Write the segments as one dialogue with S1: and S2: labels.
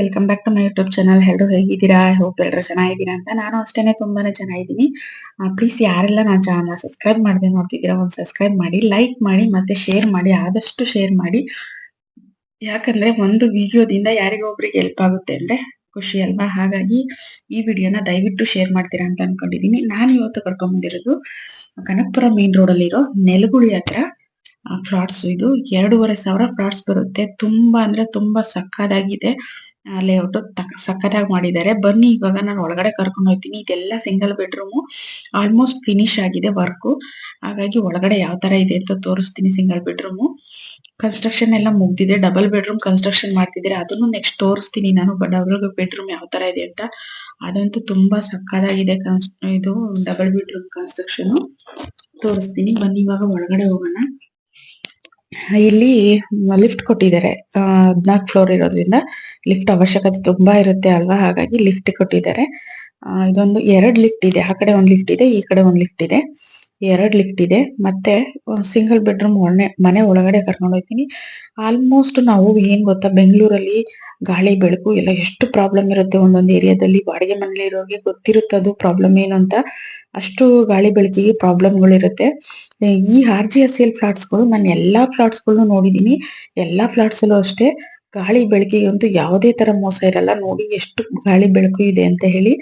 S1: Welcome back to my YouTube channel ಎಲ್ಲರೂ ಹೇಗಿದ್ದೀರಾ? Hope ಎಲ್ಲರೂ ಚೆನ್ನಾಗಿದ್ದೀರಾ ಅಂತ. ನಾನು ಅಷ್ಟೇನೆ ತುಂಬಾನೇ ಚೆನ್ನಾಗಿದ್ದೀನಿ. ಪ್ಲೀಸ್ ಯಾರೆಲ್ಲ ನಾನು ಚಾನಲ್ ಸಬ್ಸ್ಕ್ರೈಬ್ ಮಾಡದೆ ನೋಡ್ತಿದ್ದೀರಾ, ಒಂದು ಸಬ್ಸ್ಕ್ರೈಬ್ ಮಾಡಿ ಲೈಕ್ ಮಾಡಿ, ಮತ್ತೆ ಶೇರ್ ಮಾಡಿ, ಆದಷ್ಟು ಶೇರ್ ಮಾಡಿ. ಯಾಕಂದ್ರೆ ಒಂದು ವಿಡಿಯೋದಿಂದ ಯಾರಿಗೊಬ್ರಿಗೆ ಹೆಲ್ಪ್ ಆಗುತ್ತೆ ಅಂದ್ರೆ ಖುಷಿ ಅಲ್ವಾ? ಹಾಗಾಗಿ ಈ ವಿಡಿಯೋನ ದಯವಿಟ್ಟು ಶೇರ್ ಮಾಡ್ತೀರಾ ಅಂತ ಅನ್ಕೊಂಡಿದ್ದೀನಿ. ನಾನು ಇವತ್ತು ಕರ್ಕೊಂಡ್ ಬಂದಿರೋದು ಕನಕಪುರ ಮೇನ್ ರೋಡ್ ಅಲ್ಲಿರೋ ನೆಲಗುಳಿ ಹತ್ರ. ಫ್ಲಾಟ್ಸ್ ಇದು. ಎರಡೂವರೆ ಸಾವಿರ ಫ್ಲಾಟ್ಸ್ ಬರುತ್ತೆ. ತುಂಬಾ ಅಂದ್ರೆ ತುಂಬಾ ಸಕ್ಕದಾಗಿದೆ. ಲೇಔಟ್ ಸಕ್ಕತ್ತಾಗಿ ಮಾಡಿದ್ದಾರೆ. ಬನ್ನಿ, ಇವಾಗ ನಾನು ಒಳಗಡೆ ಕರ್ಕೊಂಡು ಹೋಗ್ತೀನಿ. ಇದೆಲ್ಲ ಸಿಂಗಲ್ ಬೆಡ್ರೂಮು ಆಲ್ಮೋಸ್ಟ್ ಫಿನಿಶ್ ಆಗಿದೆ ವರ್ಕು ಹಾಗಾಗಿ ಒಳಗಡೆ ಯಾವ ತರ ಇದೆ ಅಂತ ತೋರಿಸ್ತೀನಿ ಸಿಂಗಲ್ ಬೆಡ್ರೂಮು ಕನ್ಸ್ಟ್ರಕ್ಷನ್ ಎಲ್ಲ ಮುಗ್ದಿದೆ. ಡಬಲ್ ಬೆಡ್ರೂಮ್ ಕನ್ಸ್ಟ್ರಕ್ಷನ್ ಮಾಡ್ತಿದ್ದಾರೆ? ಅದನ್ನು ನೆಕ್ಸ್ಟ್ ತೋರಿಸ್ತೀನಿ ನಾನು. ಡಬಲ್ ಬೆಡ್ರೂಮ್ ಯಾವ ತರ ಇದೆ ಅಂತ. ಅದಂತೂ ತುಂಬಾ ಸಕ್ಕದಾಗಿದೆ ಇದು ಡಬಲ್ ಬೆಡ್ರೂಮ್ ಕನ್ಸ್ಟ್ರಕ್ಷನ್ ತೋರಿಸ್ತೀನಿ. ಬನ್ನಿ, ಇವಾಗ ಒಳಗಡೆ ಹೋಗೋಣ. ಇಲ್ಲಿ ಲಿಫ್ಟ್ ಕೊಟ್ಟಿದ್ದಾರೆ. ಹದಿನಾಲ್ಕು ಫ್ಲೋರ್ ಇರೋದ್ರಿಂದ ಲಿಫ್ಟ್ ಅವಶ್ಯಕತೆ ತುಂಬಾ ಇರುತ್ತೆ ಅಲ್ವಾ? ಹಾಗಾಗಿ ಲಿಫ್ಟ್ ಕೊಟ್ಟಿದ್ದಾರೆ. ಇದೊಂದು ಎರಡು ಲಿಫ್ಟ್ ಇದೆ. ಆ ಕಡೆ ಒಂದು ಲಿಫ್ಟ್ ಇದೆ, ಈ ಕಡೆ ಒಂದು ಲಿಫ್ಟ್ ಇದೆ. ಎರಡ್ ಲಿಫ್ಟ್ ಇದೆ. ಮತ್ತೆ ಸಿಂಗಲ್ ಬೆಡ್ರೂಮ್ ಒಳ್ಳೆ ಮನೆ ಒಳಗಡೆ ಕರ್ಕೊಂಡು ಹೋಗ್ತೀನಿ. ಆಲ್ಮೋಸ್ಟ್ ನಾವು ಏನ್ ಗೊತ್ತಾ, ಬೆಂಗಳೂರಲ್ಲಿ ಗಾಳಿ, ಬೆಳಕು ಎಲ್ಲ ಎಷ್ಟು ಪ್ರಾಬ್ಲಮ್ ಇರುತ್ತೆ ಒಂದೊಂದು ಏರಿಯಾದಲ್ಲಿ ಬಾಡಿಗೆ ಮನೇಲಿ ಇರೋರಿಗೆ ಗೊತ್ತಿರುತ್ತೆ ಅದು ಪ್ರಾಬ್ಲಮ್ ಏನು ಅಂತ. ಅಷ್ಟು ಗಾಳಿ, ಬೆಳಕಿಗೆ ಪ್ರಾಬ್ಲಮ್ಗಳು ಇರುತ್ತೆ. ಈ ಆರ್ ಜಿ ಎಸ್ ಎಲ್ ಫ್ಲಾಟ್ಸ್ಗಳು ನಾನು ಎಲ್ಲಾ ಫ್ಲಾಟ್ಸ್ಗಳನ್ನು ನೋಡಿದೀನಿ ಎಲ್ಲಾ ಫ್ಲಾಟ್ಸ್ ಅಲ್ಲೂ ಅಷ್ಟೇ ಗಾಳಿ ಬೆಳಕಿಗೆ ಅಂತೂ ಯಾವುದೇ ತರ ಮೋಸ ಇರಲ್ಲ. ನೋಡಿ ಎಷ್ಟು ಗಾಳಿ, ಬೆಳಕು ಇದೆ ಅಂತ ಹೇಳಿ.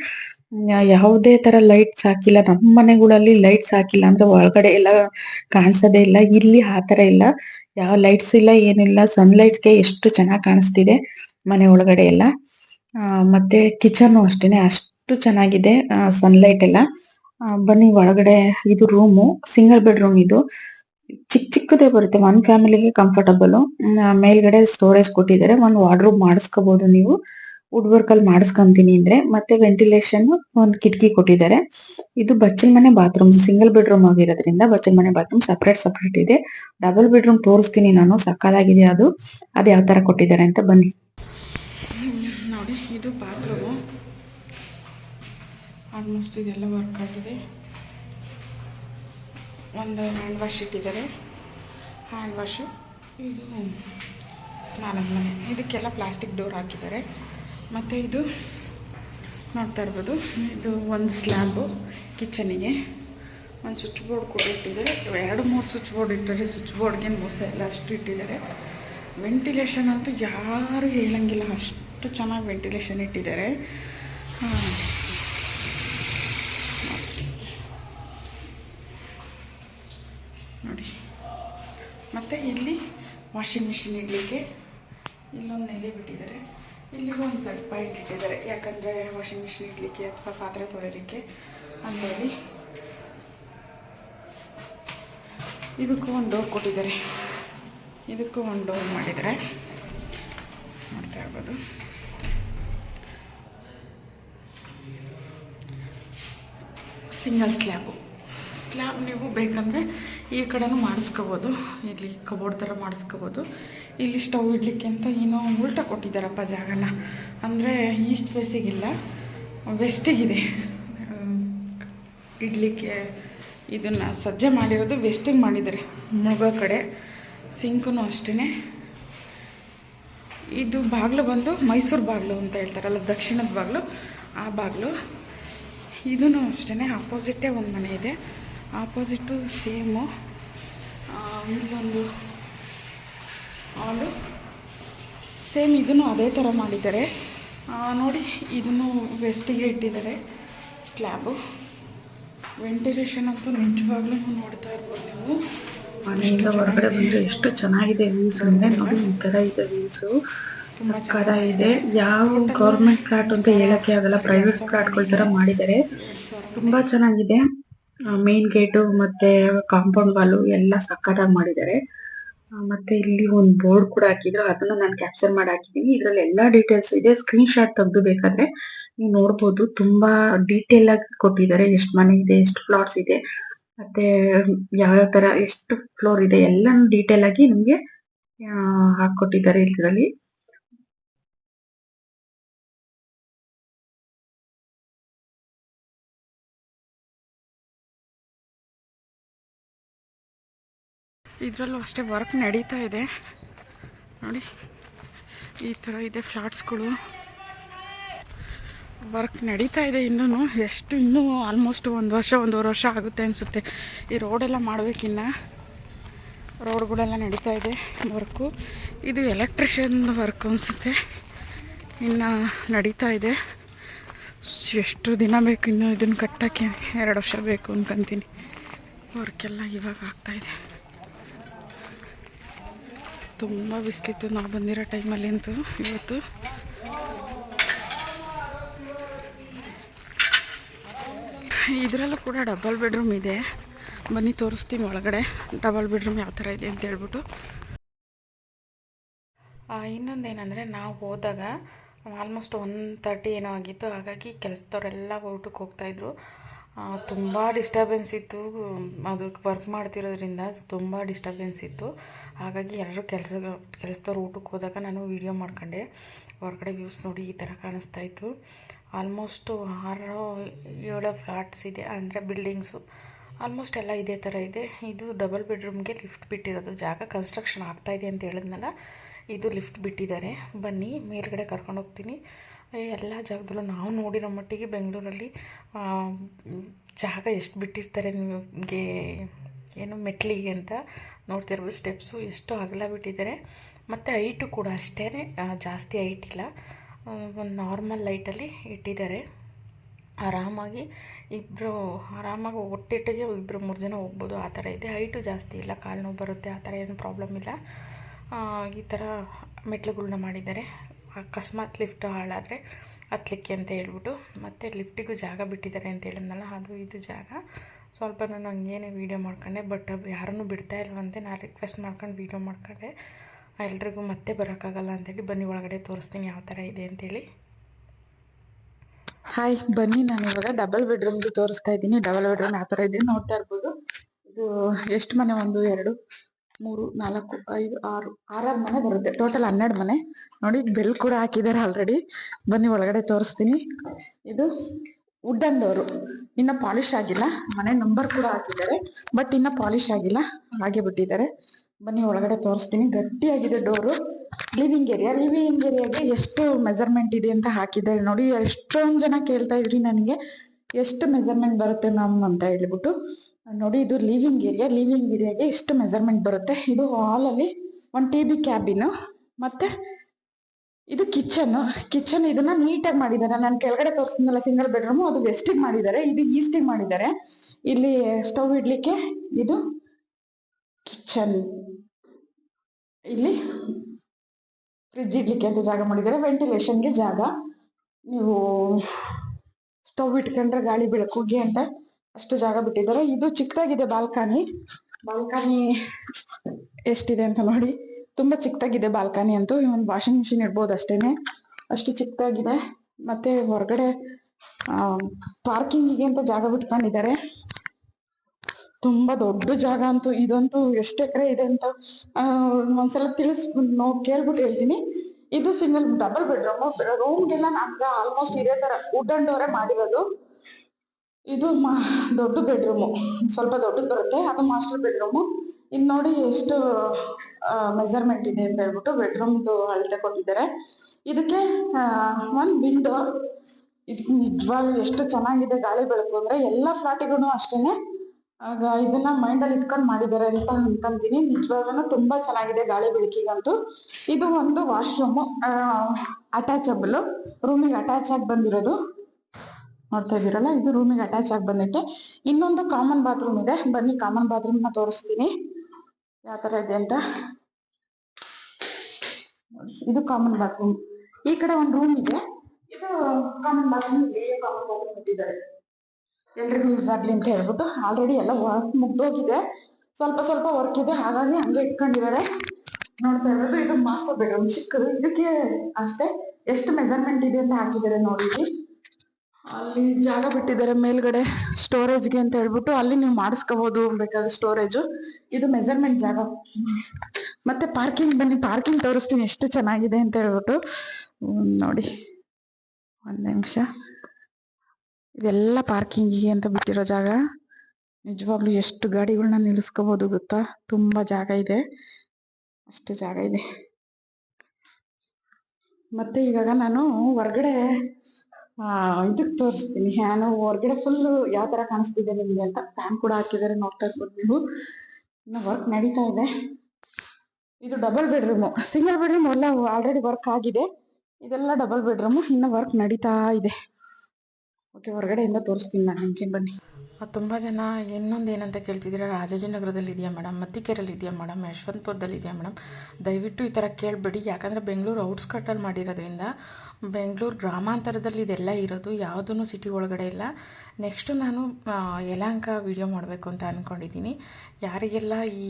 S1: ಯಾವುದೇ ತರ ಲೈಟ್ಸ್ ಹಾಕಿಲ್ಲ ನಮ್ಮ ಮನೆಗಳಲ್ಲಿ ಲೈಟ್ಸ್ ಹಾಕಿಲ್ಲ ಅಂದ್ರೆ ಒಳಗಡೆ ಎಲ್ಲ ಕಾಣಿಸೋದೇ ಇಲ್ಲ. ಇಲ್ಲಿ ಆ ತರ ಇಲ್ಲ. ಯಾವ ಲೈಟ್ಸ್ ಇಲ್ಲ, ಏನಿಲ್ಲ. ಸನ್ಲೈಟ್ಗೆ ಎಷ್ಟು ಚೆನ್ನಾಗಿ ಕಾಣಿಸ್ತಿದೆ ಮನೆ ಒಳಗಡೆ ಎಲ್ಲ. ಮತ್ತೆ ಕಿಚನ್ ಅಷ್ಟೇನೆ. ಅಷ್ಟು ಚೆನ್ನಾಗಿದೆ ಸನ್ಲೈಟ್ ಎಲ್ಲ. ಬನ್ನಿ ಒಳಗಡೆ ಇದು ರೂಮು ಸಿಂಗಲ್ ಬೆಡ್ರೂಮ್ ಇದು. ಚಿಕ್ಕ ಚಿಕ್ಕದೇ ಬರುತ್ತೆ. ಒನ್ ಫ್ಯಾಮಿಲಿಗೆ ಕಂಫರ್ಟಬಲ್ ಮೇಲ್ಗಡೆ ಸ್ಟೋರೇಜ್ ಕೊಟ್ಟಿದ್ದಾರೆ. ಒಂದು ವಾರ್ಡ್ರೂಮ್ ಮಾಡಿಸ್ಕೋಬಹುದು ನೀವು. ವುಡ್ ವರ್ಕ್ ಅಲ್ಲಿ ಮಾಡಿಸ್ಕೊಂತೀನಿ ಅಂದ್ರೆ ಮತ್ತೆ ವೆಂಟಿಲೇಷನ್ ಒಂದು ಕಿಟಕಿ ಕೊಟ್ಟಿದ್ದಾರೆ. ಇದು ಬಚ್ಚಲ್ ಮನೆ ಬಾತ್ರೂಮ್ ಸಿಂಗಲ್ ಬೆಡ್ರೂಮ್ ಆಗಿರೋದ್ರಿಂದ ಬಚ್ಚಲ್ ಮನೆ ಬಾತ್ರೂಮ್ ಸಪ್ರೇಟ್ ಸಪ್ರೇಟ್ ಇದೆ. ಡಬಲ್ ಬೆಡ್ರೂಮ್ ತೋರಿಸ್ತೀನಿ ನಾನು ಸಕ್ಕಾಲಾಗಿದೆ ಅದು. ಅದು ಯಾವ ತರ ಕೊಟ್ಟಿದ್ದಾರೆ ಅಂತ ಬನ್ನಿ. ನೋಡಿ, ಇದು ಬಾತ್ರೂಮ್ ಆಲ್ಮೋಸ್ಟ್ ಇದೆಲ್ಲ ವರ್ಕ್ ಆಗಿದೆ. ಒಂದು ಹ್ಯಾಂಡ್ ವಾಶ್ ಇಟ್ಟಿದ್ದಾರೆ. ಹ್ಯಾಂಡ್ ವಾಶು ಇದು ಸ್ನಾನದ ಮನೆ. ಇದಕ್ಕೆಲ್ಲ ಪ್ಲಾಸ್ಟಿಕ್ ಡೋರ್ ಹಾಕಿದ್ದಾರೆ. ಮತ್ತು ಇದು ನೋಡ್ತಾ ಇರ್ಬೋದು. ಇದು ಒಂದು ಸ್ಲ್ಯಾಬು ಕಿಚನಿಗೆ. ಒಂದು ಸ್ವಿಚ್ ಬೋರ್ಡ್ ಕೂಡ ಇಟ್ಟಿದ್ದಾರೆ. ಎರಡು ಮೂರು ಸ್ವಿಚ್ ಬೋರ್ಡ್ ಇಟ್ಟರೆ ಸ್ವಿಚ್ ಬೋರ್ಡ್ಗೆ ಮೋಸ ಎಲ್ಲ ಅಷ್ಟು ಇಟ್ಟಿದ್ದಾರೆ. ವೆಂಟಿಲೇಷನ್ ಅಂತೂ ಯಾರೂ ಹೇಳಂಗಿಲ್ಲ. ಅಷ್ಟು ಚೆನ್ನಾಗಿ ವೆಂಟಿಲೇಷನ್ ಇಟ್ಟಿದ್ದಾರೆ. ನೋಡಿ. ಮತ್ತು ಇಲ್ಲಿ ವಾಷಿಂಗ್ ಮಿಷಿನ್ ಇಡಲಿಕ್ಕೆ ಇಲ್ಲೊಂದು ನೆಲೆ ಬಿಟ್ಟಿದ್ದಾರೆ. ಇಲ್ಲಿಗೂ ಒಂದು ಪಾಯಿಂಟ್ ಇಟ್ಟಿದ್ದಾರೆ. ಯಾಕಂದರೆ ವಾಷಿಂಗ್ ಮಿಷಿನ್ ಇಡಲಿಕ್ಕೆ ಅಥವಾ ಪಾತ್ರೆ ತೊಳಿಲಿಕ್ಕೆ ಅಂಥೇಳಿ ಇದಕ್ಕೂ ಒಂದು ಡೋರ್ ಕೊಟ್ಟಿದ್ದಾರೆ. ಇದಕ್ಕೂ ಒಂದು ಡೋರ್ ಮಾಡಿದ್ದಾರೆ. ನೋಡ್ತಾ ಇರ್ಬೋದು. ಸಿಂಗಲ್ ಸ್ಲ್ಯಾಬು ಸ್ಲ್ಯಾಬ್ ನೀವು ಬೇಕಂದರೆ ಈ ಕಡೆನೂ ಮಾಡಿಸ್ಕೋಬೋದು. ಇಲ್ಲಿ ಕಬೋರ್ಡ್ ಥರ ಮಾಡಿಸ್ಕೋಬೋದು. ಇಲ್ಲಿ ಸ್ಟವ್ ಇಡಲಿಕ್ಕೆ ಅಂತ ಏನೋ ಉಲ್ಟ ಕೊಟ್ಟಿದ್ದಾರಪ್ಪ ಜಾಗನ. ಅಂದರೆ ಈಸ್ಟ್ ಫೇಸಿಗಿಲ್ಲ ವೆಸ್ಟಿಗಿದೆ ಇಡಲಿಕ್ಕೆ ಇದನ್ನು ಸಜ್ಜೆ ಮಾಡಿರೋದು ವೆಸ್ಟಿಗೆ ಮಾಡಿದ್ದಾರೆ, ಮುಳುಗೋ ಕಡೆ. ಸಿಂಕೂ ಅಷ್ಟೇ ಇದು ಬಾಗಿಲು ಬಂದು ಮೈಸೂರು ಬಾಗಿಲು ಅಂತ ಹೇಳ್ತಾರಲ್ಲ, ದಕ್ಷಿಣದ ಬಾಗಿಲು, ಆ ಬಾಗಿಲು. ಇದೂ ಅಷ್ಟೇ ಅಪೋಸಿಟೇ ಒಂದು ಮನೆ ಇದೆ. ಆಪೋಸಿಟ್ಟು ಸೇಮು ಇಲ್ಲೊಂದು ಹಾಲು. ಸೇಮ್ ಇದನ್ನು ಅದೇ ಥರ ಮಾಡಿದ್ದಾರೆ. ನೋಡಿ ಇದನ್ನು ವೆಸ್ಟಿಗೆ ಇಟ್ಟಿದ್ದಾರೆ. ಸ್ಲ್ಯಾಬು ವೆಂಟಿಲೇಷನ್ ಅಂತೂ ನಿಜವಾಗ್ಲೂ ನೋಡ್ತಾ ಇರ್ಬೋದು ನೀವು. ಮನೆಯಿಂದ ಹೊರಗಡೆ ಬಂದರೆ ಎಷ್ಟು ಚೆನ್ನಾಗಿದೆ ವ್ಯೂಸ್ ಅಂದರೆ ನೋಡಿ ಈ ಥರ ಇದೆ ವ್ಯೂಸು ತುಂಬ ಕಡ ಇದೆ ಯಾವ ಗೌರ್ಮೆಂಟ್ ಫ್ಲಾಟ್ ಅಂತ ಹೇಳಕ್ಕೆ ಆಗಲ್ಲ ಪ್ರೈವೇಟ್ ಫ್ಲಾಟ್ಗಳ ಥರ ಮಾಡಿದ್ದಾರೆ. ತುಂಬ ಚೆನ್ನಾಗಿದೆ. ಮೇನ್ ಗೇಟ್ ಮತ್ತೆ ಕಾಂಪೌಂಡ್ ವಾಲ್ ಎಲ್ಲ ಸಕ್ಕತ್ತಾಗಿ ಮಾಡಿದ್ದಾರೆ. ಮತ್ತೆ ಇಲ್ಲಿ ಒಂದು ಬೋರ್ಡ್ ಕೂಡ ಹಾಕಿದ್ರು. ಅದನ್ನ ನಾನು ಕ್ಯಾಪ್ಚರ್ ಮಾಡಿ ಹಾಕಿದೀನಿ. ಇದ್ರಲ್ಲಿ ಎಲ್ಲಾ ಡೀಟೇಲ್ಸ್ ಇದೆ. ಸ್ಕ್ರೀನ್ ಶಾಟ್ ತೆಗೆದು ಬೇಕಾದ್ರೆ ನೀವು ನೋಡ್ಬೋದು. ತುಂಬಾ ಡೀಟೇಲ್ ಆಗಿ ಕೊಟ್ಟಿದ್ದಾರೆ. ಎಷ್ಟು ಮನೆ ಇದೆ, ಎಷ್ಟು ಫ್ಲಾಟ್ಸ್ ಇದೆ, ಮತ್ತೆ ಯಾವ ತರ, ಎಷ್ಟು ಫ್ಲೋರ್ ಇದೆ, ಎಲ್ಲಾನು ಡೀಟೇಲ್ ಆಗಿ ನಿಮ್ಗೆ ಹಾಕೊಟ್ಟಿದ್ದಾರೆ ಇದ್ರಲ್ಲಿ. ಇದರಲ್ಲೂ ಅಷ್ಟೇ ವರ್ಕ್ ನಡೀತಾ ಇದೆ. ನೋಡಿ, ಈ ಥರ ಇದೆ ಫ್ಲಾಟ್ಸ್ಗಳು.
S2: ವರ್ಕ್ ನಡೀತಾ ಇದೆ ಇನ್ನೂ ಎಷ್ಟು ಇನ್ನೂ ಆಲ್ಮೋಸ್ಟ್ ಒಂದು ವರ್ಷ, ಒಂದೂವರೆ ವರ್ಷ ಆಗುತ್ತೆ ಅನಿಸುತ್ತೆ. ಈ ರೋಡೆಲ್ಲ ಮಾಡಬೇಕಿನ್ನ. ರೋಡ್ಗಳೆಲ್ಲ ನಡೀತಾ ಇದೆ ವರ್ಕು ಇದು ಎಲೆಕ್ಟ್ರಿಷಿಯನ್ ವರ್ಕ್ ಅನಿಸುತ್ತೆ. ಇನ್ನು ನಡೀತಾ ಇದೆ. ಎಷ್ಟು ದಿನ ಬೇಕು ಇನ್ನು ಇದನ್ನು ಕಟ್ಟೋಕ್ಕೆ? ಎರಡು ವರ್ಷ ಬೇಕು ಅನ್ಕೊತೀನಿ. ವರ್ಕೆಲ್ಲ ಇವಾಗ ಆಗ್ತಾಯಿದೆ ತುಂಬ ಬಿಸಿಲಿತ್ತು ನಾವು ಬಂದಿರೋ ಟೈಮಲ್ಲಿ ಅಂತೂ ಇವತ್ತು. ಇದರಲ್ಲೂ ಕೂಡ ಡಬಲ್ ಬೆಡ್ರೂಮ್ ಇದೆ. ಬನ್ನಿ ತೋರಿಸ್ತೀನಿ ಒಳಗಡೆ ಡಬಲ್ ಬೆಡ್ರೂಮ್ ಯಾವ ಥರ ಇದೆ ಅಂತ ಹೇಳ್ಬಿಟ್ಟು. ಇನ್ನೊಂದೇನೆಂದರೆ ನಾವು ಹೋದಾಗ ಆಲ್ಮೋಸ್ಟ್ ಒನ್ ತರ್ಟಿ ಏನೋ ಆಗಿತ್ತು. ಹಾಗಾಗಿ ಕೆಲಸದವರೆಲ್ಲ ಊಟಕ್ಕೆ ಹೋಗ್ತಾಯಿದ್ರು ತುಂಬ ಡಿಸ್ಟರ್ಬೆನ್ಸ್ ಇತ್ತು. ಅದಕ್ಕೆ ವರ್ಕ್ ಮಾಡ್ತಿರೋದ್ರಿಂದ ತುಂಬ ಡಿಸ್ಟರ್ಬೆನ್ಸ್ ಇತ್ತು. ಹಾಗಾಗಿ ಎಲ್ಲರೂ ಕೆಲಸ, ಕೆಲಸದವ್ರು ಊಟಕ್ಕೆ ಹೋದಾಗ ನಾನು ವೀಡಿಯೋ ಮಾಡ್ಕೊಂಡೆ. ಹೊರಗಡೆ ವ್ಯೂಸ್ ನೋಡಿ ಈ ಥರ ಕಾಣಿಸ್ತಾ ಇತ್ತು. ಆಲ್ಮೋಸ್ಟು ಆರು, ಏಳು ಫ್ಲಾಟ್ಸ್ ಇದೆ. ಅಂದರೆ ಬಿಲ್ಡಿಂಗ್ಸು ಆಲ್ಮೋಸ್ಟ್ ಎಲ್ಲ ಇದೇ ಥರ ಇದೆ. ಇದು ಡಬಲ್ ಬೆಡ್ರೂಮ್ಗೆ ಲಿಫ್ಟ್ ಬಿಟ್ಟಿರೋದು. ಜಾಗ ಕನ್ಸ್ಟ್ರಕ್ಷನ್ ಆಗ್ತಾಯಿದೆ ಅಂತ ಹೇಳಿದ್ನಲ್ಲ, ಇದು ಲಿಫ್ಟ್ ಬಿಟ್ಟಿದ್ದಾರೆ. ಬನ್ನಿ, ಮೇಲ್ಗಡೆ ಕರ್ಕೊಂಡು ಹೋಗ್ತೀನಿ. ಎಲ್ಲ ಜಾಗದಲ್ಲೂ ನಾವು ನೋಡಿರೋ ಮಟ್ಟಿಗೆ ಬೆಂಗಳೂರಲ್ಲಿ ಜಾಗ ಎಷ್ಟು ಬಿಟ್ಟಿರ್ತಾರೆ ನಿಮಗೆ, ಏನು ಮೆಟ್ಲಿಗೆ ಅಂತ ನೋಡ್ತಿರ್ಬೋದು. ಸ್ಟೆಪ್ಸು ಎಷ್ಟು ಅಗಲ ಬಿಟ್ಟಿದ್ದಾರೆ. ಮತ್ತು ಹೈಟು ಕೂಡ ಅಷ್ಟೇ ಜಾಸ್ತಿ ಹೈಟ್ ಇಲ್ಲ. ಒಂದು ನಾರ್ಮಲ್ ಲೈಟಲ್ಲಿ ಇಟ್ಟಿದ್ದಾರೆ. ಆರಾಮಾಗಿ ಇಬ್ಬರು ಆರಾಮಾಗಿ ಒಟ್ಟಿಟ್ಟಿಗೆ ಇಬ್ಬರು ಮೂರು ಜನ ಹೋಗ್ಬೋದು. ಆ ಥರ ಇದೆ. ಹೈಟು ಜಾಸ್ತಿ ಇಲ್ಲ. ಕಾಲು ನೋವು ಬರುತ್ತೆ. ಆ ಥರ ಏನು ಪ್ರಾಬ್ಲಮ್ ಇಲ್ಲ. ಈ ಥರ ಮೆಟ್ಲುಗಳ್ನ ಮಾಡಿದ್ದಾರೆ. ಅಕಸ್ಮಾತ್ ಲಿಫ್ಟ್ ಹಾಳಾದರೆ ಹತ್ತಲಿಕ್ಕೆ ಅಂತ ಹೇಳ್ಬಿಟ್ಟು ಮತ್ತು ಲಿಫ್ಟಿಗೂ ಜಾಗ ಬಿಟ್ಟಿದ್ದಾರೆ ಅಂತ ಹೇಳಿದ್ನಲ್ಲ, ಅದು ಇದು ಜಾಗ. ಸ್ವಲ್ಪ ನಾನು ಹಂಗೇನೆ ವೀಡಿಯೋ ಮಾಡ್ಕೊಂಡೆ ಬಟ್ ಯಾರನ್ನು ಬಿಡ್ತಾ ಇಲ್ವಂತೆ. ನಾನು ರಿಕ್ವೆಸ್ಟ್ ಮಾಡ್ಕೊಂಡು ವೀಡಿಯೋ ಮಾಡ್ಕೊಂಡೆ. ಎಲ್ರಿಗೂ ಮತ್ತೆ ಬರೋಕ್ಕಾಗಲ್ಲ ಅಂತೇಳಿ ಬನ್ನಿ, ಒಳಗಡೆ ತೋರಿಸ್ತೀನಿ ಯಾವ ಥರ ಇದೆ ಅಂತೇಳಿ. ಹಾಯ್ ಬನ್ನಿ. ನಾನು ಇವಾಗ ಡಬಲ್ ಬೆಡ್ರೂಮ್ದು ತೋರಿಸ್ತಾ ಇದ್ದೀನಿ. ಡಬಲ್ ಬೆಡ್ರೂಮ್ ಯಾವ ಥರ ಇದೆ. ನೋಡ್ತಾ ಇರ್ಬೋದು. ಇದು ಎಷ್ಟು ಮನೆ? ಒಂದು, ಎರಡು. ಮೂರು, ನಾಲ್ಕು, ಐದು, ಆರು, ಆರಾರು ಮನೆ ಬರುತ್ತೆ. ಟೋಟಲ್ ಹನ್ನೆರಡು ಮನೆ. ನೋಡಿ ಬೆಲ್ ಕೂಡ ಹಾಕಿದ್ದಾರೆ ಆಲ್ರೆಡಿ ಬನ್ನಿ, ಒಳಗಡೆ ತೋರಿಸ್ತೀನಿ. ಇದು ವುಡನ್ ಡೋರು ಇನ್ನ ಪಾಲಿಶ್ ಆಗಿಲ್ಲ. ಮನೆ ನಂಬರ್ ಕೂಡ ಹಾಕಿದ್ದಾರೆ. ಬಟ್ ಇನ್ನ ಪಾಲಿಶ್ ಆಗಿಲ್ಲ. ಹಾಗೆ ಬಿಟ್ಟಿದ್ದಾರೆ. ಬನ್ನಿ, ಒಳಗಡೆ ತೋರಿಸ್ತೀನಿ. ಗಟ್ಟಿಯಾಗಿದೆ ಡೋರು. ಲಿವಿಂಗ್ ಏರಿಯಾ ಲಿವಿಂಗ್ ಏರಿಯಾಗೆ ಎಷ್ಟು ಮೆಜರ್ಮೆಂಟ್ ಇದೆ ಅಂತ ಹಾಕಿದ್ದಾರೆ. ನೋಡಿ, ಎಷ್ಟೊಂದು ಜನ ಕೇಳ್ತಾ ಇದ್ರಿ ನನಗೆ. ಎಷ್ಟು ಮೆಜರ್ಮೆಂಟ್ ಬರುತ್ತೆ ಮ್ಯಾಮ್ ಅಂತ ಹೇಳ್ಬಿಟ್ಟು. ನೋಡಿ, ಇದು ಲಿವಿಂಗ್ ಏರಿಯಾ ಲಿವಿಂಗ್ ಏರಿಯಾಗೆ ಇಷ್ಟು ಮೆಜರ್ಮೆಂಟ್ ಬರುತ್ತೆ. ಇದು ಹಾಲಲ್ಲಿ ಒಂದು ಟಿ ಬಿ ಕ್ಯಾಬಿನು ಮತ್ತೆ ಇದು ಕಿಚನ್ ಕಿಚನ್ ಇದನ್ನ ನೀಟಾಗಿ ಮಾಡಿದ್ದಾರೆ. ನಾನು ಕೆಳಗಡೆ ತೋರಿಸಿದ್ನಲ್ಲ ಸಿಂಗಲ್ ಬೆಡ್ರೂಮು ಅದು ವೆಸ್ಟಿಗೆ ಮಾಡಿದ್ದಾರೆ. ಇದು ಈಸ್ಟಿಗೆ ಮಾಡಿದ್ದಾರೆ. ಇಲ್ಲಿ ಸ್ಟವ್ ಇಡ್ಲಿಕ್ಕೆ ಇದು ಕಿಚನ್ ಇಲ್ಲಿ ಫ್ರಿಜ್ ಇಡ್ಲಿಕ್ಕೆ ಅಂತ ಜಾಗ ಮಾಡಿದ್ದಾರೆ. ವೆಂಟಿಲೇಷನ್ಗೆ ಜಾಗ. ನೀವು ಸ್ಟವ್ ಇಟ್ಕೊಂಡ್ರೆ ಗಾಳಿ ಬೆಳಕುಗೆ ಅಂತ ಅಷ್ಟು ಜಾಗ ಬಿಟ್ಟಿದ್ದಾರೆ. ಇದು ಚಿಕ್ಕದಾಗಿದೆ ಬಾಲ್ಕನಿ. ಬಾಲ್ಕನಿ ಎಷ್ಟಿದೆ ಅಂತ ನೋಡಿ. ತುಂಬಾ ಚಿಕ್ಕದಾಗಿದೆ ಬಾಲ್ಕನಿ ಅಂತೂ. ಒಂದು ವಾಷಿಂಗ್ ಮಿಷಿನ್ ಇಡ್ಬೋದು ಅಷ್ಟೇನೆ. ಅಷ್ಟು ಚಿಕ್ಕದಾಗಿದೆ. ಮತ್ತೆ ಹೊರಗಡೆ ಪಾರ್ಕಿಂಗಿಗೆ ಅಂತ ಜಾಗ ಬಿಟ್ಕೊಂಡಿದ್ದಾರೆ. ತುಂಬಾ ದೊಡ್ಡ ಜಾಗ ಅಂತೂ. ಇದಂತೂ ಎಷ್ಟು ಎಕರೆ ಇದೆ ಅಂತ ಒಂದ್ಸಲ ತಿಳಿಸ್, ನೋ, ಕೇಳ್ಬಿಟ್ಟು ಹೇಳ್ತೀನಿ. ಇದು ಸಿಂಗಲ್ ಡಬಲ್ ಬೆಡ್ರೂಮ್. ರೂಮ್ಗೆಲ್ಲ ನಮ್ಗೆ ಆಲ್ಮೋಸ್ಟ್ ಇದೇ ತರ ವುಡ್ ಅಂಡ್ ಡೋರೇ ಮಾಡಿರೋದು. ಇದು ಮಾ, ದೊಡ್ಡ ಬೆಡ್ರೂಮು. ಸ್ವಲ್ಪ ದೊಡ್ಡದು ಬರುತ್ತೆ. ಅದು ಮಾಸ್ಟರ್ ಬೆಡ್ರೂಮು. ಇಲ್ಲಿ ನೋಡಿ ಎಷ್ಟು ಮೆಜರ್ಮೆಂಟ್ ಇದೆ ಅಂತ ಹೇಳ್ಬಿಟ್ಟು ಬೆಡ್ರೂಮ್ದು ಅಳತೆ ಕೊಟ್ಟಿದ್ದಾರೆ. ಇದಕ್ಕೆ ಒಂದು ವಿಂಡೋ. ಇದು ನಿಜವಾಗ್ಲೂ ಎಷ್ಟು ಚೆನ್ನಾಗಿದೆ ಗಾಳಿ ಬೆಳಕು ಅಂದ್ರೆ ಎಲ್ಲ ಫ್ಲಾಟಿಗೂ ಅಷ್ಟೇನೆ. ಆಗ ಇದನ್ನ ಮೈಂಡಲ್ಲಿ ಇಟ್ಕೊಂಡು ಮಾಡಿದ್ದಾರೆ ಅಂತ ಅನ್ಕೊಂತೀನಿ. ನಿಜವಾಗ್ಲೂ ತುಂಬಾ ಚೆನ್ನಾಗಿದೆ ಗಾಳಿ ಬೆಳಕಿಗಂತೂ. ಇದು ಒಂದು ವಾಶ್ರೂಮು ಅಟ್ಯಾಚಬಲ್ ರೂಮಿಗೆ ಅಟ್ಯಾಚ್ ಆಗಿ ಬಂದಿರೋದು. ನೋಡ್ತಾ ಇದೀರಲ್ಲ ಇದು ರೂಮಿಗೆ ಅಟ್ಯಾಚ್ ಆಗಿ ಬಂದೈತೆ ಇನ್ನೊಂದು ಕಾಮನ್ ಬಾತ್ರೂಮ್ ಇದೆ. ಬನ್ನಿ ಕಾಮನ್ ಬಾತ್ರೂಮ್ನ ತೋರಿಸ್ತೀನಿ. ಯಾವ ಥರ ಇದೆ ಅಂತ. ಇದು ಕಾಮನ್ ಬಾತ್ರೂಮ್ ಈ ಕಡೆ ಒಂದು ರೂಮ್ ಇದೆ. ಇದು ಕಾಮನ್ ಬಾತ್ರೂಮ್ ಕಾಮನ್ ಬಾತ್ರೂಮ್ ಇಟ್ಟಿದ್ದಾರೆ ಎಲ್ರಿಗೂ ಯೂಸ್ ಆಗಲಿ ಅಂತ ಹೇಳ್ಬಿಟ್ಟು ಆಲ್ರೆಡಿ ಎಲ್ಲ ವರ್ಕ್ ಮುಗ್ದೋಗಿದೆ. ಸ್ವಲ್ಪ ಸ್ವಲ್ಪ ವರ್ಕ್ ಇದೆ. ಹಾಗಾಗಿ ಹಂಗೆ ಇಟ್ಕೊಂಡಿದ್ದಾರೆ. ನೋಡ್ತಾ ಇರೋದು, ಇದು ಮಾಸ್ಟರ್ ಬೆಡ್ರೂಮ್ ಚಿಕ್ಕದು, ಇದಕ್ಕೆ ಅಷ್ಟೇ. ಎಷ್ಟು ಮೆಜರ್ಮೆಂಟ್ ಇದೆ ಅಂತ ಹಾಕಿದ್ದಾರೆ ನೋಡಿ ಅಲ್ಲಿ ಜಾಗ ಬಿಟ್ಟಿದ್ದಾರೆ ಮೇಲ್ಗಡೆ ಸ್ಟೋರೇಜ್ಗೆ ಅಂತ ಹೇಳ್ಬಿಟ್ಟು ಅಲ್ಲಿ ನೀವು ಮಾಡಿಸ್ಕೋಬಹುದು ಬೇಕಾದ್ರೆ ಸ್ಟೋರೇಜು ಇದು ಮೆಜರ್ಮೆಂಟ್ ಜಾಗ. ಮತ್ತೆ ಪಾರ್ಕಿಂಗ್ ಬನ್ನಿ ಪಾರ್ಕಿಂಗ್ ತೋರಿಸ್ತೀನಿ ಎಷ್ಟು ಚೆನ್ನಾಗಿದೆ ಅಂತ ಹೇಳ್ಬಿಟ್ಟು. ನೋಡಿ. ಒಂದ್ ನಿಮಿಷ. ಇದೆಲ್ಲ ಪಾರ್ಕಿಂಗಿಗೆ ಅಂತ ಬಿಟ್ಟಿರೋ ಜಾಗ. ನಿಜವಾಗ್ಲೂ ಎಷ್ಟು ಗಾಡಿಗಳನ್ನ ನಿಲ್ಲಿಸ್ಕೋಬಹುದು ಗೊತ್ತಾ? ತುಂಬಾ ಜಾಗ ಇದೆ. ಅಷ್ಟು ಜಾಗ ಇದೆ. ಮತ್ತೆ ಇವಾಗ ನಾನು ಹೊರಗಡೆ
S3: ಇದಕ್ಕೆ ತೋರಿಸ್ತೀನಿ. ನಾನು ಹೊರಗಡೆ ಫುಲ್ ಯಾವ ತರ ಕಾಣಿಸ್ತಿದೆ ನಿಮ್ಗೆ ಅಂತ ಫ್ಯಾನ್ ಕೂಡ ಹಾಕಿದ್ದಾರೆ, ನೋಡ್ತಾ ಇರ್ಬೋದು ನೀವು. ಇನ್ನು ವರ್ಕ್ ನಡೀತಾ ಇದೆ. ಇದು ಡಬಲ್ ಬೆಡ್ರೂಮು ಸಿಂಗಲ್ ಬೆಡ್ರೂಮ್ ಎಲ್ಲ ಆಲ್ರೆಡಿ ವರ್ಕ್ ಆಗಿದೆ. ಇದೆಲ್ಲ ಡಬಲ್ ಬೆಡ್ರೂಮು ಇನ್ನು ವರ್ಕ್ ನಡೀತಾ ಇದೆ. ಓಕೆ ಹೊರಗಡೆಯಿಂದ ತೋರಿಸ್ತೀನಿ ನಾನು ನಿಮ್ಗೆ ಬನ್ನಿ.
S2: ತುಂಬ ಜನ ಇನ್ನೊಂದು ಏನಂತ ಕೇಳ್ತಿದ್ದೀರಾ? ರಾಜಾಜಿನಗರದಲ್ಲಿ ಇದೆಯಾ ಮೇಡಮ್ ಮತ್ತಿಕೆರೆಯಲ್ಲಿ ಇದೆಯಾ ಮೇಡಮ್ ಯಶವಂತಪುರದಲ್ಲಿ ಇದೆಯಾ ಮೇಡಮ್ ದಯವಿಟ್ಟು ಈ ಥರ ಕೇಳಬೇಡಿ. ಯಾಕಂದರೆ ಬೆಂಗಳೂರು ಔಟ್ಸ್ಕಟ್ಟಲ್ಲಿ ಮಾಡಿರೋದ್ರಿಂದ ಬೆಂಗಳೂರು ಗ್ರಾಮಾಂತರದಲ್ಲಿ ಇದೆಲ್ಲ ಇರೋದು ಯಾವುದೂ ಸಿಟಿ ಒಳಗಡೆ ಇಲ್ಲ. ನೆಕ್ಸ್ಟು ನಾನು ಯಲಹಂಕ ವಿಡಿಯೋ ಮಾಡಬೇಕು ಅಂತ ಅಂದ್ಕೊಂಡಿದ್ದೀನಿ ಯಾರಿಗೆಲ್ಲ ಈ,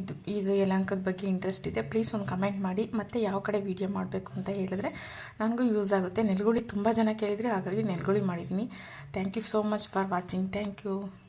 S2: ಇದು ಇದು ಯಲಹಂಕದ ಬಗ್ಗೆ ಇಂಟ್ರೆಸ್ಟ್ ಇದೆ ಪ್ಲೀಸ್ ಒಂದು ಕಮೆಂಟ್ ಮಾಡಿ. ಮತ್ತು ಯಾವ ಕಡೆ ವಿಡಿಯೋ ಮಾಡಬೇಕು ಅಂತ ಹೇಳಿದ್ರೆ ನನಗೂ ಯೂಸ್ ಆಗುತ್ತೆ. ನೆಲಗುಳಿ ತುಂಬ ಜನ ಕೇಳಿದರೆ ಹಾಗಾಗಿ ನೆಲಗುಳಿ ಮಾಡಿದ್ದೀನಿ. Thank you so much for watching thank you you